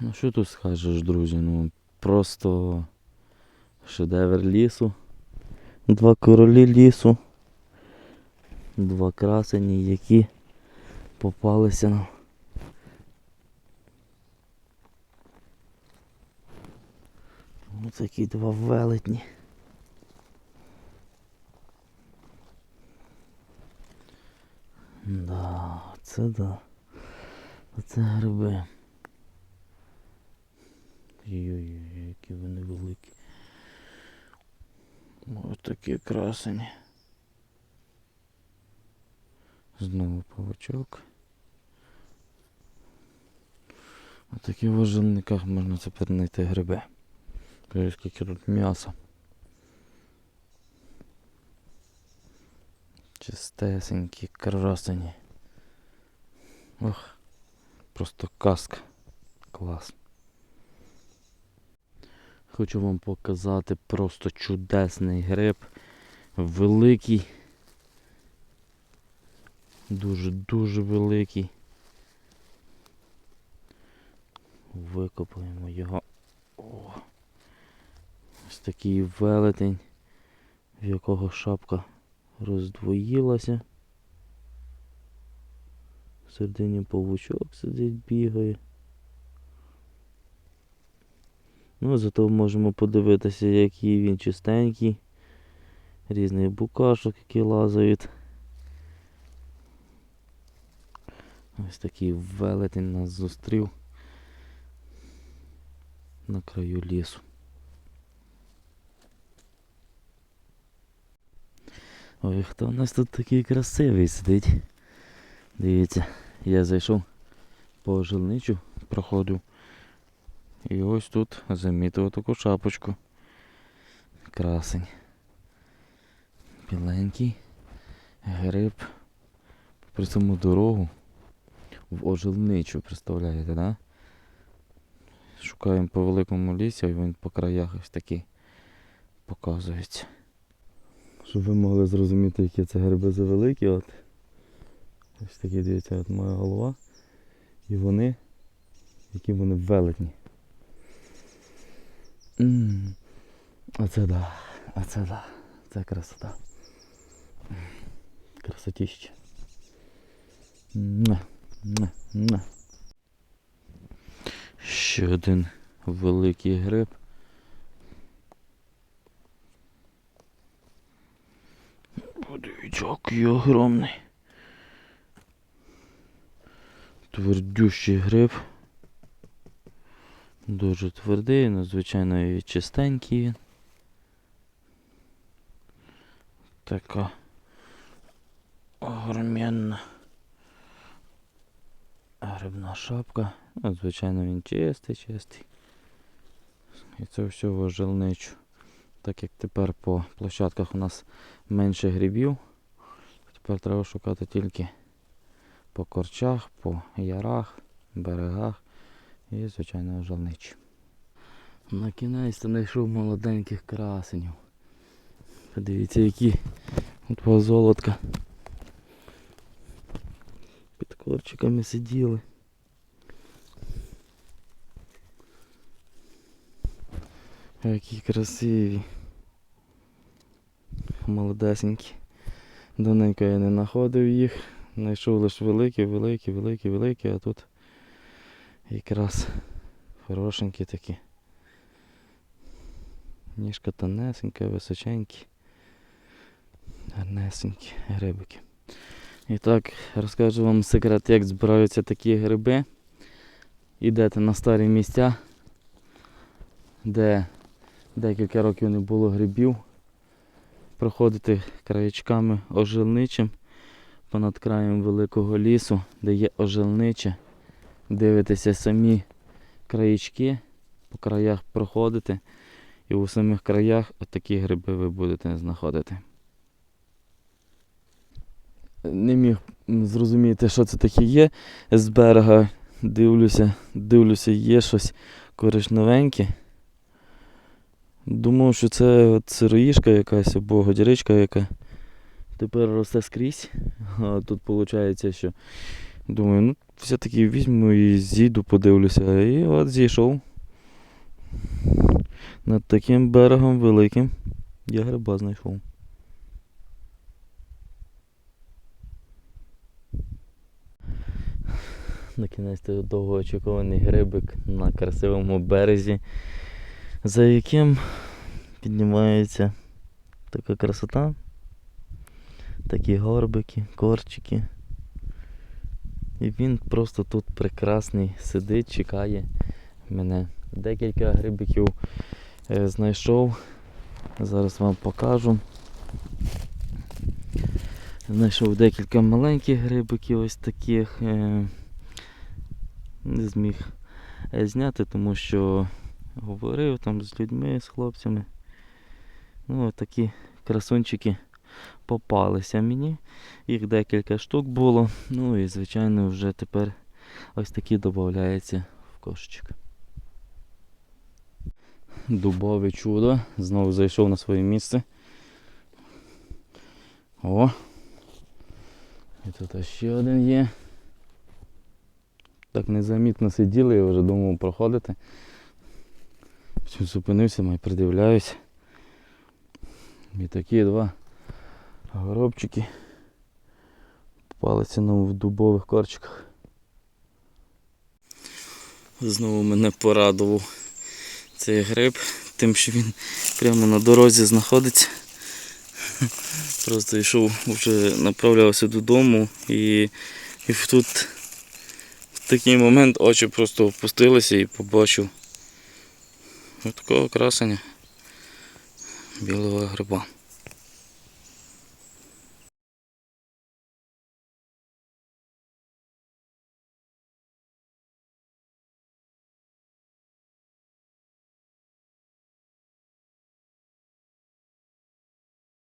Ну що тут скажеш, друзі? Ну просто шедевр лісу. Два королі лісу. Два красені, які попалися нам. Ось такі два велетні. Да, це да. Оце гриби. Ой-ой-ой, які вони великі. Ось такі красені. Знову павучок. У таких вожельниках можна тепер знайти гриби. Кажу, скільки тут м'яса. Чистесенькі, красені. Ох, просто казка. Клас. Хочу вам показати просто чудесний гриб. Великий. Дуже-дуже великий. Викопаємо його. О. Ось такий велетень, в якого шапка роздвоїлася. Всередині павучок сидить, бігає. Ну, зато можемо подивитися, який він чистенький. Різних букашок, які лазають. Ось такий велетень нас зустрів на краю лісу. Ой, хто у нас тут такий красивий сидить? Дивіться, я зайшов по жилничу, проходив. І ось тут замітив таку шапочку. Красень. Біленький гриб. При цьому дорогу в ожелничу, представляєте, да? Шукаємо по великому лісі, і він по краях ось такий показується. Щоб ви могли зрозуміти, які це гриби за великі, от. Ось такі, дивіться, от моя голова. І вони, які вони велетні. М, Оце да, оце да. Це красота. Красотіще. Муа, муа, муа. Ще один великий гриб. Подивіться, який огромний. Твердющий гриб. Дуже твердий, надзвичайно і чистенький він. Така огроменна грибна шапка. Ну, звичайно, він чистий, чистий. І це все в. Так як тепер по площадках у нас менше грибів, тепер треба шукати тільки по корчах, по ярах, берегах і, звичайно, ожелничі. На кінець знайшов молоденьких красенів. Подивіться, які два золотка. Під корчиками сиділи. Які красиві. Молодесенькі. Давненько я не знаходив їх. Знайшов лише великі, великі, великі, великі, а тут якраз хорошенькі такі. Ніжка тонесенька, височенькі. Гарнесенькі грибики. І так, розкажу вам секрет, як збираються такі гриби. Йдете на старі місця, де декілька років не було грибів. Проходите краєчками ожелничим понад краєм великого лісу, де є ожелниче. Дивитеся самі краєчки, по краях проходите, і у самих краях отакі гриби ви будете знаходити. Не міг зрозуміти, що це таке є. З берега дивлюся, дивлюся, є щось коричневеньке. Думав, що це сироїшка якась або годіричка яка. Тепер росте скрізь. А тут виходить, що думаю, ну все-таки візьму і зійду, подивлюся. І от зійшов. Над таким берегом великим я гриба знайшов. На кінець довгоочікуваний грибик на красивому березі, за яким піднімається така красота, такі горбики, корчики. І він просто тут прекрасний сидить, чекає мене. Декілька грибиків е, знайшов. Зараз вам покажу. Знайшов декілька маленьких грибиків ось таких. е, Не зміг е, зняти, тому що говорив там з людьми, з хлопцями. Ну, такі красунчики попалися мені. Їх декілька штук було. Ну і звичайно вже тепер ось такі додаються в кошечок. Дубове чудо. Знову зайшов на своє місце. О! І тут ще один є. Так незамітно сиділи, я вже думав проходити. Зупинився, май придивляюсь. І такі два горобчики попалися ну, в дубових корчиках. Знову мене порадував цей гриб, тим, що він прямо на дорозі знаходиться. Просто йшов, вже направлявся додому і, і тут в такий момент очі просто опустилися і побачив ось такого красення білого гриба.